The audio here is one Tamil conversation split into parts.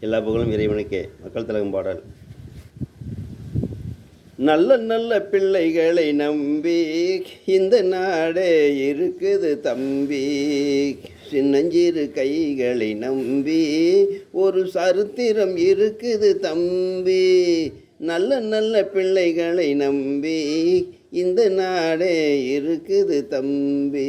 எல்லா புகழும் இறைவனுக்கே. மக்கள் திலகம் பாடல். நல்ல நல்ல பிள்ளைகளை நம்பி இந்த நாடே இருக்குது தம்பி. சின்னஞ்சிறு கைகளை நம்பி ஒரு சரித்திரம் இருக்குது தம்பி. நல்ல நல்ல பிள்ளைகளை நம்பி இந்த நாடே இருக்குது தம்பி.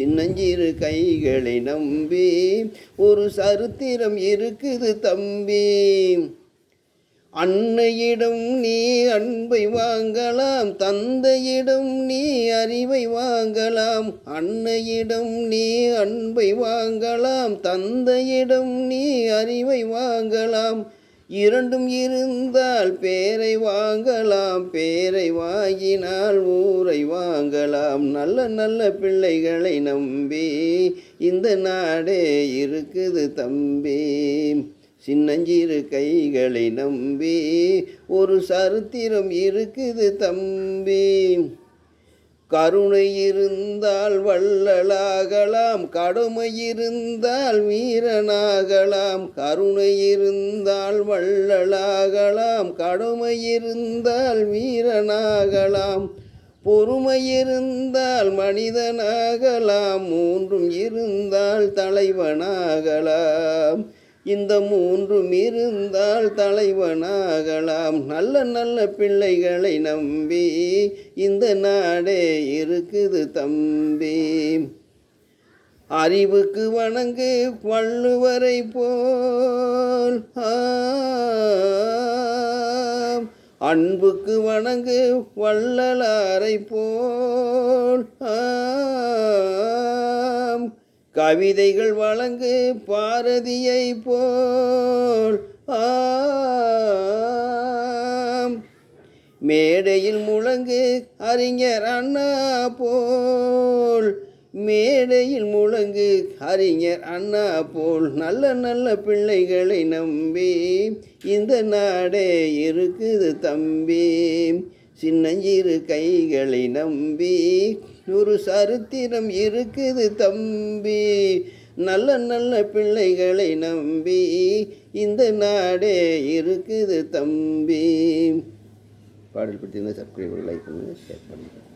சின்னஞ்சிறு கைகளை நம்பி ஒரு சரித்திரம் இருக்குது தம்பி. அன்னையிடம் நீ அன்பை வாங்கலாம் தந்தையிடம் நீ அறிவை வாங்கலாம். அன்னையிடம் நீ அன்பை வாங்கலாம் தந்தையிடம் நீ அறிவை வாங்கலாம். இரண்டும் இருந்தால் பேரை வாங்கலாம் பேரை வாங்கினால் ஊரை வாங்கலாம். நல்ல நல்ல பிள்ளைகளை நம்பி இந்த நாடே இருக்குது தம்பி. சின்னஞ்சிறு கைகளை நம்பி ஒரு சரித்திரம் இருக்குது தம்பி. கருணை இருந்தால் வள்ளலாகலாம் கடுமை இருந்தால் வீரனாகலாம் கருணை இருந்தால் வள்ளலாகலாம் கடுமை இருந்தால் வீரனாகலாம் பொறுமை இருந்தால் மனிதனாகலாம் மூன்றும் இருந்தால் தலைவனாகலாம். இந்த மூன்றும் இருந்தால் தலைவனாகலாம். நல்ல நல்ல பிள்ளைகளை நம்பி இந்த நாடே இருக்குது தம்பி. அறிவுக்கு வணங்கு வள்ளுவரை போல். அன்புக்கு வணங்கு வள்ளலாரை போல். ஆ. கவிதைகள் வழங்கு பாரதியை போல். ஆம். மேடையில் முழங்கு அறிஞர் அண்ணா போல். மேடையில் முழங்கு அறிஞர் அண்ணா போல். நல்ல நல்ல பிள்ளைகளை நம்பி இந்த நாடே இருக்குது தம்பி சின்னஞ்சிறு கைகளை நம்பி ஒரு சரித்திரம் இருக்குது தம்பி. நல்ல நல்ல பிள்ளைகளை நம்பி இந்த நாடே இருக்குது தம்பி. பாடல் பிடிச்சிருந்தா சப்ஸ்கிரைபர் லைக் பண்ணுங்கள் ஷேர் பண்ணுங்கள்